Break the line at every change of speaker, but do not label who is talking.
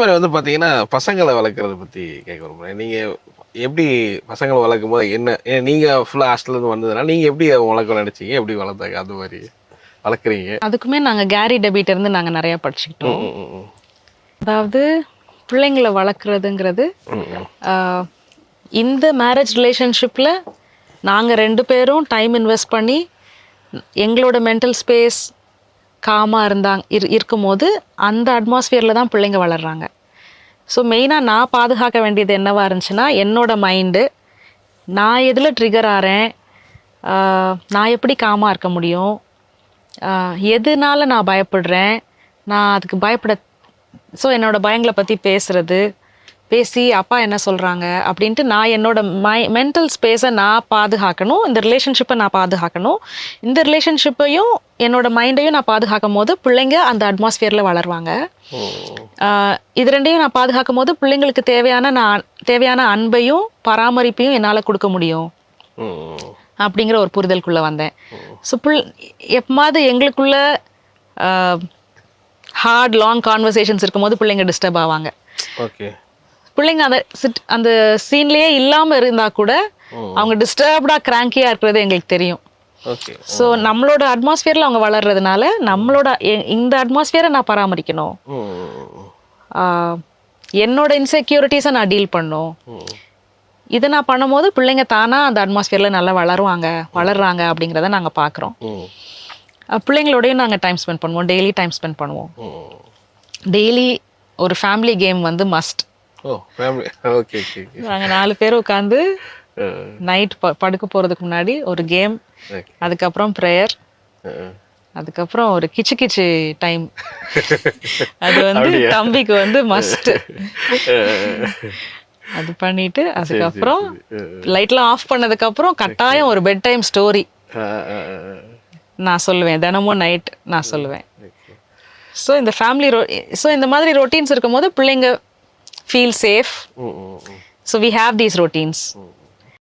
மாதிரி வந்து பார்த்தீங்கன்னா பசங்களை வளர்க்குறத பற்றி கேட்க விரும்புகிறேன் நீங்கள் எப்படி பசங்களை வளர்க்கும் போது என்ன நீங்கள் ஃபுல்லாக ஹாஸ்டல்லேருந்து வந்ததுனால நீங்கள் எப்படி வளர்க்க நினச்சிங்க? எப்படி வளர்த்தாங்க? அது மாதிரி வளர்க்குறீங்க?
அதுக்குமே நாங்க கேரி டெபிட் இருந்து நாங்க நிறைய படிச்சுக்கிட்டோம். அதாவது பிள்ளைங்களை வளர்க்குறதுங்கிறது இந்த மேரேஜ் ரிலேஷன்ஷிப்பில் நாங்கள் ரெண்டு பேரும் டைம் இன்வெஸ்ட் பண்ணி எங்களோட மென்டல் ஸ்பேஸ் காமாக இருந்தாங்க இரு இருக்கும்போது அந்த அட்மாஸ்ஃபியரில் தான் பிள்ளைங்க வளர்கிறாங்க ஸோ மெயினாக நான் பாதுகாக்க வேண்டியது என்னவாக இருந்துச்சுன்னா என்னோடய மைண்டு நான் எதில் ட்ரிகர் ஆகிறேன் நான் எப்படி காமாக இருக்க முடியும் எதுனால நான் பயப்படுறேன் நான் அதுக்கு பயப்பட ஸோ என்னோடய பயங்களை பற்றி பேசுகிறது பேசி அப்பா என்ன சொல்கிறாங்க அப்படின்ட்டு நான் என்னோட மை மென்டல் ஸ்பேஸை நான் பாதுகாக்கணும். இந்த ரிலேஷன்ஷிப்பை நான் பாதுகாக்கணும். இந்த ரிலேஷன்ஷிப்பையும் என்னோட மைண்டையும் நான் பாதுகாக்கும் போது பிள்ளைங்க அந்த அட்மாஸ்ஃபியரில் வளருவாங்க. இது ரெண்டையும் நான் பாதுகாக்கும் போது பிள்ளைங்களுக்கு தேவையான நான் தேவையான அன்பையும் பராமரிப்பையும் என்னால் கொடுக்க முடியும். அப்படிங்கிற ஒரு புரிதலுக்குள்ளே வந்தேன். ஸோ புல் எப்பமாவது எங்களுக்குள்ள ஹார்ட் லாங் கான்வர்சேஷன்ஸ் இருக்கும்போது பிள்ளைங்க டிஸ்டர்ப் ஆவாங்க.
ஓகே.
பிள்ளைங்க அந்த சிட் அந்த சீன்லேயே இல்லாமல் இருந்தால் கூட அவங்க டிஸ்டர்ப்டாக கிராங்கியாக இருக்கிறது எங்களுக்கு தெரியும். ஸோ நம்மளோட அட்மாஸ்ஃபியரில் அவங்க வளர்றதுனால நம்மளோட இந்த அட்மாஸ்ஃபியரை நான் பராமரிக்கணும். என்னோட இன்செக்யூரிட்டிஸை நான் டீல் பண்ணும். இதை நான் பண்ணும்போது பிள்ளைங்க தானாக அந்த அட்மாஸ்ஃபியரில் நல்லா வளருவாங்க வளர்றாங்க அப்படிங்கிறத நாங்கள் பார்க்குறோம் பிள்ளைங்களோடையும் நாங்கள் டைம் ஸ்பெண்ட் பண்ணுவோம் டெய்லி டைம் ஸ்பெண்ட் பண்ணுவோம். டெய்லி ஒரு ஃபேமிலி கேம் வந்து மஸ்ட்
ஓகே
நாங்கள் நாலு பேர் உட்காந்து நைட் ப படுக்க போகிறதுக்கு முன்னாடி ஒரு கேம் அதுக்கப்புறம் ப்ரேயர்
அஹ்,
அதுக்கப்புறம் ஒரு கிச்சு கிச்சு டைம் அது வந்து தம்பிக்கு வந்து மஸ்ட்
அஹ்,
அது பண்ணிட்டு அதுக்கப்புறம் லைட்லாம் ஆஃப் பண்ணதுக்கப்புறம் கட்டாயம் ஒரு பெட் டைம் ஸ்டோரி. நான் சொல்லுவேன். தினமும் நைட் நான் சொல்லுவேன். ஸோ இந்த ஃபேமிலி ரோ ஸோ இந்த மாதிரி ரொட்டீன்ஸ் இருக்கும்போது பிள்ளைங்க ஃபீல் சேஃப்
ம், ம், ம்.
So we